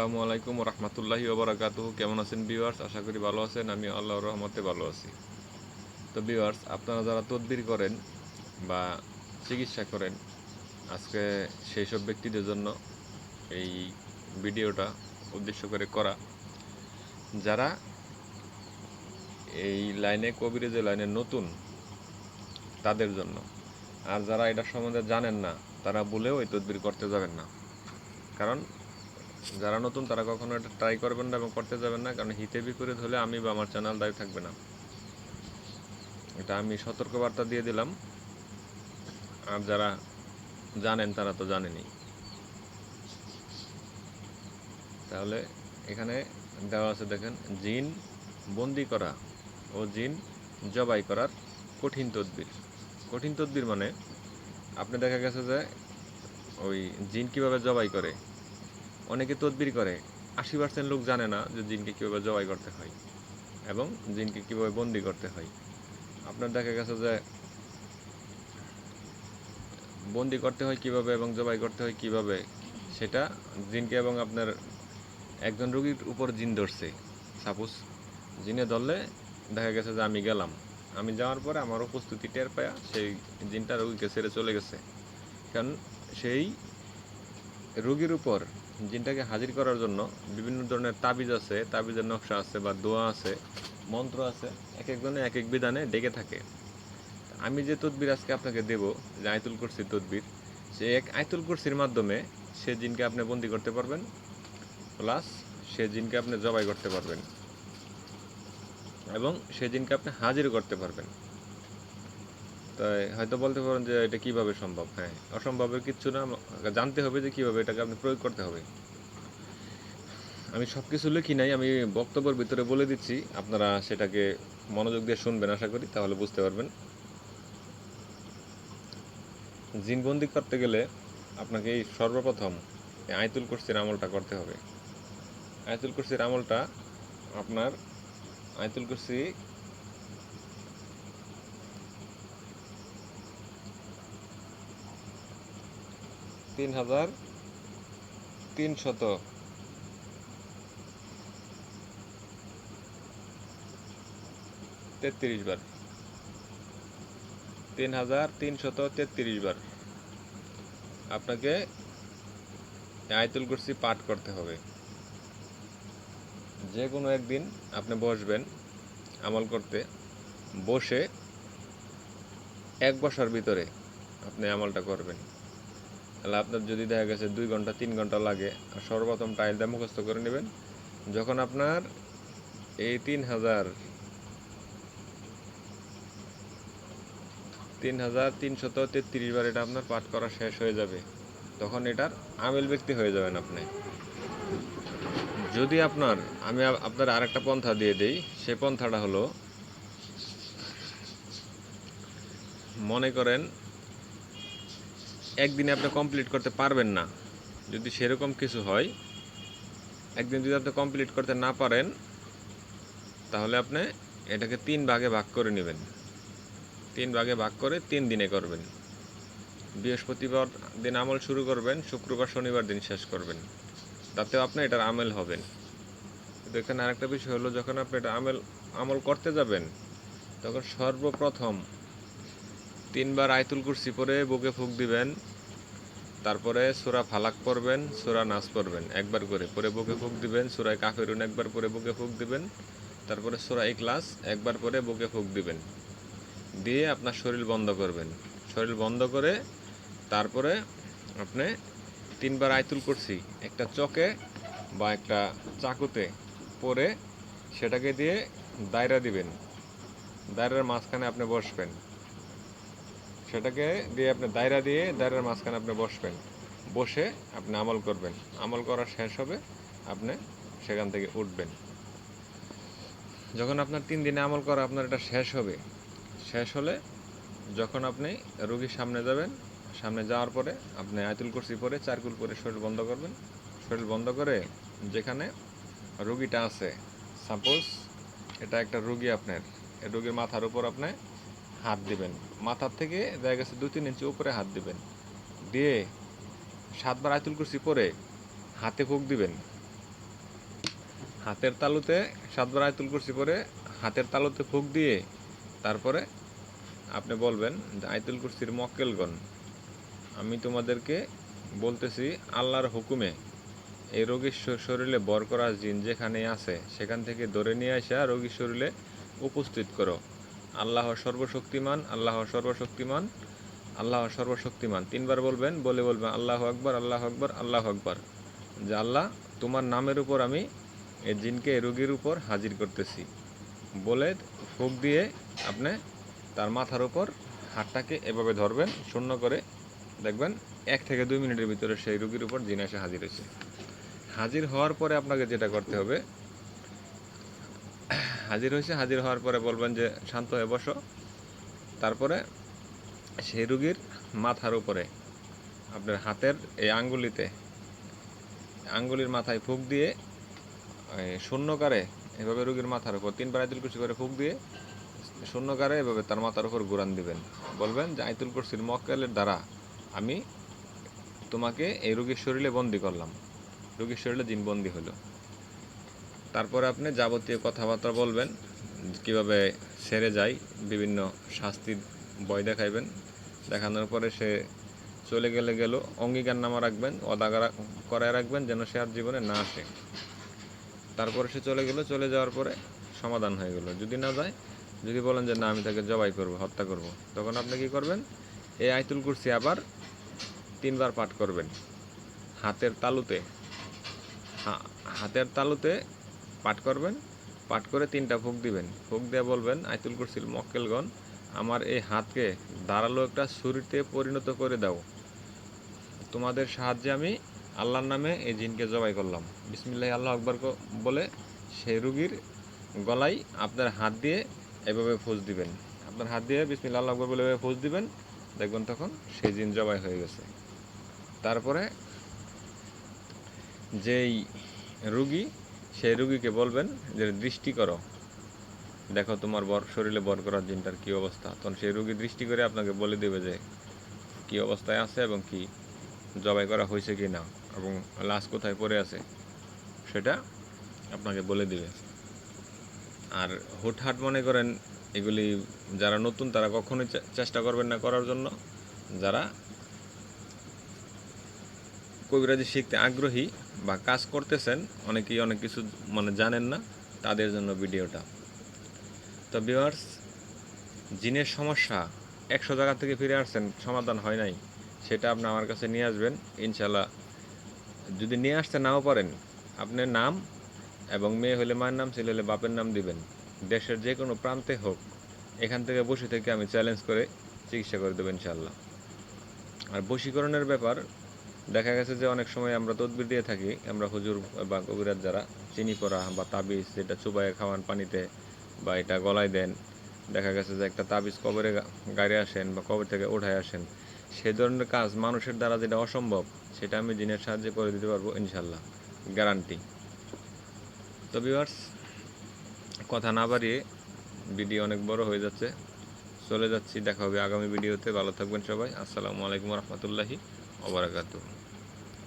আসসালামু আলাইকুম রহমতুল্লাহি ওবরাকাত কেমন আছেন ভিউয়ার্স? আশা করি ভালো আছেন। আমি আল্লাহর রহমতে ভালো আছি। তো ভিউয়ার্স, আপনারা যারা তদবির করেন বা চিকিৎসা করেন, আজকে সেই সব ব্যক্তিদের জন্য এই ভিডিওটা উদ্দেশ্য করে করা। যারা এই লাইনে, কবিরে যে লাইনে নতুন, তাদের জন্য। আর যারা এটা সম্বন্ধে জানেন না, তারা বলেও এই তদবির করতে যাবেন না। কারণ যারা নতুন, তারা কখনো এটা ট্রাই করবেন না এবং করতে যাবেন না, কারণ হিতে বিপরীত হলে আমি বা আমার চ্যানেল দায়ী থাকবে না। এটা আমি সতর্কবার্তা দিয়ে দিলাম। আর যারা জানেন, তারা তো জানেনি তাহলে এখানে দেওয়া আছে, দেখেন, জিন বন্দি করা ও জিন জবাই করার কঠিন তদবির। কঠিন তদবির মানে আপনি দেখা গেছে যে ওই জিন কীভাবে জবাই করে? অনেকে তদবির করে। আশি পার্সেন্ট লোক জানে না যে জিনকে কীভাবে জবাই করতে হয় এবং জিনকে কীভাবে বন্দি করতে হয়। আপনার দেখা গেছে যে বন্দি করতে হয় কীভাবে এবং জবাই করতে হয় কীভাবে, সেটা জিনকে এবং আপনার একজন রোগীর উপর জিন ধরছে। সাপোজ জিনে ধরলে দেখা গেছে যে আমি গেলাম। আমি যাওয়ার পরে আমার উপস্থিতি টের পায়া সেই জিনটা রোগীকে ছেড়ে চলে গেছে। কারণ সেই রোগীর উপর জিনটাকে হাজির করার জন্য বিভিন্ন ধরনের তাবিজ আছে, তাবিজের নকশা আছে বা দোয়া আছে, মন্ত্র আছে, এক একজনে এক এক বিধানে ডেকে থাকে। আমি যে তদবির আজকে আপনাকে দেব, যে আয়তুল কুরসির তদবির, সে এক আয়তুল কুরসির মাধ্যমে সে জিনকে আপনি বন্দি করতে পারবেন, প্লাস সে জিনকে আপনি জবাই করতে পারবেন এবং সে জিনকে আপনি হাজির করতে পারবেন। তাই হয়তো বলতে পারেন যে এটা কীভাবে সম্ভব? হ্যাঁ অসম্ভবের কিচ্ছু না, জানতে হবে যে কীভাবে এটাকে আপনি প্রয়োগ করতে হবে। আমি সব কিছু লিখি নাই, আমি বক্তব্যের ভিতরে বলে দিচ্ছি, আপনারা সেটাকে মনোযোগ দিয়ে শুনবেন, আশা করি, তাহলে বুঝতে পারবেন। জিনবন্দি করতে গেলে আপনাকে এই সর্বপ্রথম আয়তুল কুরসির আমলটা করতে হবে। আয়তুল কুরসির আমলটা আপনার আয়তুল কুরসি তিন হাজার তিনশত। তেত্রিশ বার। তিন হাজার তিনশত তেত্রিশ বার। আপনাকে আয়তুল কুরসি পাঠ করতে হবে। যে কোনো একদিন আপনি বসবেন আমল করতে। বসে এক বসার ভিতরে আপনি আমলটা করবেন। তাহলে আপনার যদি দেখা গেছে দুই ঘণ্টা, তিন ঘণ্টা লাগে সর্বপ্রথম টাইলটা মুখস্থ করে নেবেন। যখন আপনার এই তিন হাজার তিন হাজার তিনশত তেত্রিশ বার এটা আপনার পাঠ করা শেষ হয়ে যাবে। তখন এটার আমেল ব্যক্তি হয়ে যাবেন আপনি। যদি আপনার, আমি আপ- আপনার আরেকটা পন্থা দিয়ে দিই। সে পন্থাটা হলো, মনে করেন একদিনে আপনি কমপ্লিট করতে পারবেন না। যদি সেরকম কিছু হয়, একদিন যদি আপনি কমপ্লিট করতে না পারেন, তাহলে আপনি এটাকে তিন ভাগে ভাগ করে নেবেন। তিন ভাগে ভাগ করে তিন দিনে করবেন। বৃহস্পতিবার দিন আমল শুরু করবেন, শুক্রবার, শনিবার দিন শেষ করবেন। তাতেও আপনি এটার আমেল হবেন কিন্তু এখানে আরেকটা বিষয় হলো, যখন আপনি এটা আমেল, আমল করতে যাবেন, তখন সর্বপ্রথম তিনবার আয়তুল কুরসি পরে বুকে ফুক দিবেন, তারপরে সুরা ফালাক পড়বেন, সুরা নাচ পড়বেন একবার করে। পরে বুকে ফুক দিবেন, সুরায় কাফেরুন একবার পরে বুকে ফুক দিবেন, তারপরে সুরা ইকলাস একবার পরে বুকে ফুক দিবেন। দিয়ে আপনার শরীর বন্ধ করবেন। শরীর বন্ধ করে তারপরে আপনি তিনবার আয়তুল করছি একটা চকে বা একটা চাকুতে পরে সেটাকে দিয়ে দায়রা দিবেন। দায়রার মাঝখানে আপনি বসবেন। সেটাকে দিয়ে আপনি দায়রা দিয়ে, দায়রার মাঝখানে আপনি বসবেন। বসে আপনি আমল করবেন। আমল করা শেষ হবে, আপনি সেখান থেকে উঠবেন। যখন আপনার তিন দিনে আমল করা আপনার এটা শেষ হবে, শেষ হলে যখন আপনি রোগীর সামনে যাবেন, সামনে যাওয়ার পরে আপনি আয়তুল কুরসি পরে চারকুল পরে শরীর বন্ধ করবেন। শরীর বন্ধ করে যেখানে রুগীটা আছে সাপোজ এটা একটা রুগী আপনার, এই রুগীর মাথার উপর আপনি হাত দিবেন। মাথার থেকে দেখা গেছে দু তিন ইঞ্চি উপরে হাত দিবেন। দিয়ে সাতবার আয়তুল কুরসি পরে হাতে ফুক দিবেন। হাতের তালুতে সাতবার আয়তুল কুরসি পরে হাতের তালুতে ফুক দিয়ে তারপরে আপনি বলবেন যে আয়তুল কুরসির মক্কেলগণ, আমি তোমাদেরকে বলতেছি আল্লাহর হুকুমে এই রোগীর শরীরে বর করা জিন যেখানে আছে, সেখান থেকে ধরে নিয়ে আসা রোগীর শরীরে উপস্থিত করো। আল্লাহ সর্বশক্তিমান আল্লাহ সর্বশক্তিমান আল্লাহ সর্বশক্তিমান। তিনবার বলবেন, বলে বলবেন, আল্লাহ আকবর আল্লাহ আকবর আল্লাহ আকবর। যে আল্লাহ, তোমার নামের উপর আমি এই জিনকে রোগীর উপর হাজির করতেছি। বলে ফুক দিয়ে আপনি তার মাথার উপর হাতটাকে এভাবে ধরবেন, শূন্য করে দেখবেন এক থেকে দুই মিনিটের ভিতরে সেই রোগীর উপর জিন এসে হাজির হয়েছে। হাজির হওয়ার পরে আপনাকে যেটা করতে হবে হাজির হয়েছে। হাজির হওয়ার পরে বলবেন যে, শান্ত হয়ে বসো। তারপরে সেই রুগীর মাথার উপরে আপনার হাতের এই আঙ্গুলিতে, আঙ্গুলির মাথায় ফুক দিয়ে শূন্যকারে এভাবে রুগীর মাথার উপর তিনবার আইতুল কুরসি করে ফুক দিয়ে, শূন্যকারে এভাবে তার মাথার উপর ঘুরান দিবেন। বলবেন যে, আইতুল কুরসির মক্কেলের দ্বারা আমি তোমাকে এই রুগীর শরীরে বন্দি করলাম। রুগীর শরীরে জিন বন্দি হলো। তারপরে আপনি যাবতীয় কথাবার্তা বলবেন, কীভাবে সেরে যায়, বিভিন্ন শাস্তির বয় দেখাইবেন। দেখানোর পরে সে চলে গেলে গেল, অঙ্গীকার নামা রাখবেন অদা করায় রাখবেন যেন সে আর জীবনে না আসে। তারপরে সে চলে গেল, চলে যাওয়ার পরে সমাধান হয়ে গেল। যদি না যায়, যদি বলেন যে, না, আমি তাকে জবাই করব, হত্যা করব, তখন আপনি কি করবেন? এই আয়তুল কুরসি আবার তিনবার পাঠ করবেন। হাতের তালুতে হাতের তালুতে পাঠ করবেন, পাঠ করে তিনটা ফুক দিবেন। ফুক দিয়ে বলবেন, আইতুল কুরসিল মক্কেলগণ, আমার এই হাতকে দাঁড়াল একটা ছুরিতে পরিণত করে দাও। তোমাদের সাহায্যে আমি আল্লাহর নামে এই জিনকে জবাই করলাম। বিসমিল্লাহ, আল্লাহ আকবর বলে সেই রুগীর গলায় আপনার হাত দিয়ে এভাবে ফুজ দিবেন। আপনার হাত দিয়ে বিসমিল্লাহ, আল্লাহ আকবর বলে এভাবে ফুজ দিবেন, দেখবেন তখন সেই জিন জবাই হয়ে গেছে। তারপরে যেই রুগী সেই রুগীকে বলবেন যে, দৃষ্টি করো। দেখো তোমার বর, শরীরে বর করার জিনটার কী অবস্থা? তখন সেই রুগী দৃষ্টি করে আপনাকে বলে দেবে যে, কী অবস্থায় আছে এবং কি জবাই করা হয়েছে কি না এবং লাশ কোথায় পড়ে আছে? সেটা আপনাকে বলে দিবে। আর হুটহাট মনে করেন, এগুলি যারা নতুন, তারা কখনোই চেষ্টা করবেন না করার জন্য। যারা কবিরাজি শিখতে আগ্রহী বা কাজ করতেছেন, অনেকেই অনেক কিছু মানে জানেন না, তাদের জন্য ভিডিওটা। তো ভিউয়ার্স জিনের সমস্যা, একশো জায়গা থেকে ফিরে আসছেন, সমাধান হয় নাই, সেটা আপনি আমার কাছে নিয়ে আসবেন ইনশাল্লাহ যদি নিয়ে আসতে নাও পারেন, আপনার নাম এবং মেয়ে হলে মায়ের নাম, ছেলে হলে বাপের নাম দিবেন। দেশের যে কোনো প্রান্তে হোক, এখান থেকে বসে থেকে আমি চ্যালেঞ্জ করে চিকিৎসা করে দেবো ইনশাল্লাহ আর বশীকরণের ব্যাপার দেখা গেছে যে অনেক সময় আমরা তদবির দিয়ে থাকি। আমরা হুজুর বা কবিরাজ যারা, চিনি পড়া বা তাবিজ, যেটা চুবাইয়ে খাওয়ান পানিতে বা এটা গলায় দেন, দেখা গেছে যে একটা তাবিজ কবরে গাড়ি আসেন বা কবর থেকে উঠায় আসেন সেই ধরনের কাজ মানুষের দ্বারা যেটা অসম্ভব, সেটা আমি জিনের সাহায্যে করে দিতে পারব ইনশাল্লাহ গ্যারান্টি। তো ভিউয়ার্স, কথা না বাড়িয়ে ভিডিও অনেক বড় হয়ে যাচ্ছে, চলে যাচ্ছি, দেখা হবে আগামী ভিডিওতে, ভালো থাকবেন সবাই, আসসালামু আলাইকুম রহমতুল্লাহি ওবরাকাতুহ